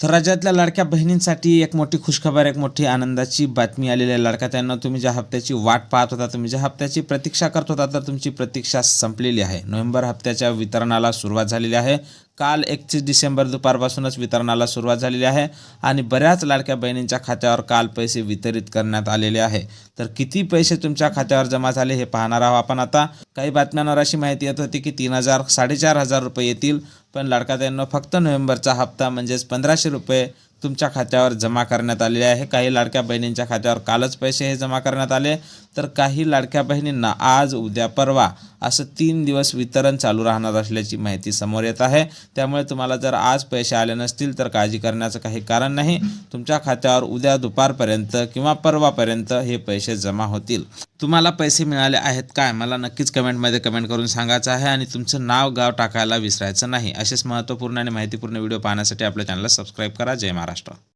तर राज्यातल्या लाडक्या बहिणींसाठी एक मोठी खुशखबर एक मोठी आनंदाची बातमी आलेली आहे. लाडक्या त्यांना तुम्ही ज्या हप्त्याची वाट पाहत होता तुम्ही ज्या हप्त्याची प्रतीक्षा करत होता तर तुमची प्रतीक्षा संपलेली आहे. नोव्हेंबर हप्त्याच्या वितरणाला सुरुवात झालेली आहे. काल एकतीस डिसेंबर दुपारपासूनच वितरणाला सुरुवात झालेली आहे आणि बऱ्याच लाडक्या बहिणींच्या खात्यावर काल पैसे वितरित करण्यात आलेले आहे. तर किती पैसे तुमच्या खात्यावर जमा झाले हे पाहणार आहोत आपण आता. काही बातम्यांवर अशी माहिती येत होती की तीन हजार साडेचार हजार रुपये येतील. पण लाडका त्यांना फक्त नोव्हेंबरचा हप्ता म्हणजेच पंधराशे रुपये तुमच्या खात्यावर जमा करण्यात आलेले आहे. काही लाडक्या बहिणींच्या खात्यावर कालच पैसे हे जमा करण्यात आले. तर काही लाडक्या बहिणींना आज उद्या परवा असं तीन दिवस वितरण चालू राहणार असल्याची माहिती समोर येत आहे. त्यामुळे तुम्हाला जर आज पैसे आले नसतील तर काळजी करण्याचं काही कारण नाही. तुमच्या खात्यावर उद्या दुपारपर्यंत किंवा परवापर्यंत हे पैसे जमा होतील. तुम्हाला पैसे मिळाले आहेत काय? मला नक्कीच कमेंटमध्ये कमेंट करून सांगायचं आहे आणि तुमचं नाव गाव टाकायला विसरायचं नाही. असेच महत्त्वपूर्ण आणि माहितीपूर्ण व्हिडिओ पाहण्यासाठी आपल्या चॅनलला सबस्क्राईब करा. जय महाराष्ट्र.